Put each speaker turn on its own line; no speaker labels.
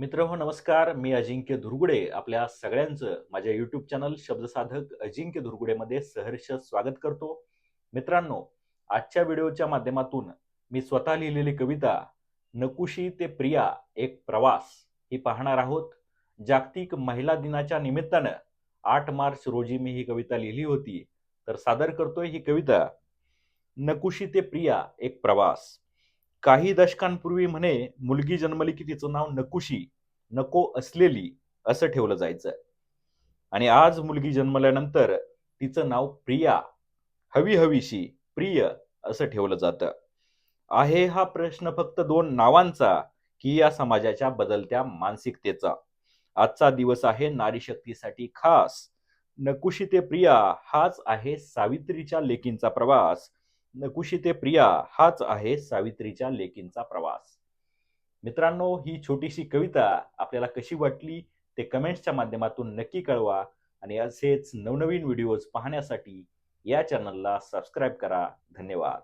मित्र हो नमस्कार. मी अजिंक्य धुरगुडे. आपल्या सगळ्यांचं माझ्या युट्यूब चॅनल शब्दसाधक अजिंक्य धुरगुडेमध्ये सहर्ष स्वागत करतो. मित्रांनो आजच्या व्हिडिओच्या माध्यमातून मी स्वतः लिहिलेली कविता नकुशी ते प्रिया एक प्रवास ही पाहणार आहोत. जागतिक महिला दिनाच्या निमित्तानं आठ मार्च रोजी मी ही कविता लिहिली होती. तर सादर करतोय ही कविता नकुशी ते प्रिया एक प्रवास. काही दशकांपूर्वी म्हणे मुलगी जन्मली की तिचं नाव नकुशी नको असलेली असं ठेवलं जायचं. आणि आज मुलगी जन्मल्यानंतर तिचं नाव प्रिया हवी हवीशी प्रिय असं ठेवलं जातं. आहे हा प्रश्न फक्त दोन नावांचा की या समाजाच्या बदलत्या मानसिकतेचा. आजचा दिवस आहे नारी शक्तीसाठी खास. नकुशी ते प्रिया हाच आहे सावित्रीच्या लेकींचा प्रवास. नकुशी ते प्रिया हाच आहे सावित्रीच्या लेकींचा प्रवास. मित्रांनो ही छोटीशी कविता आपल्याला कशी वाटली ते कमेंट्सच्या माध्यमातून नक्की कळवा आणि असेच नवनवीन व्हिडिओज पाहण्यासाठी या चॅनलला सबस्क्राईब करा. धन्यवाद.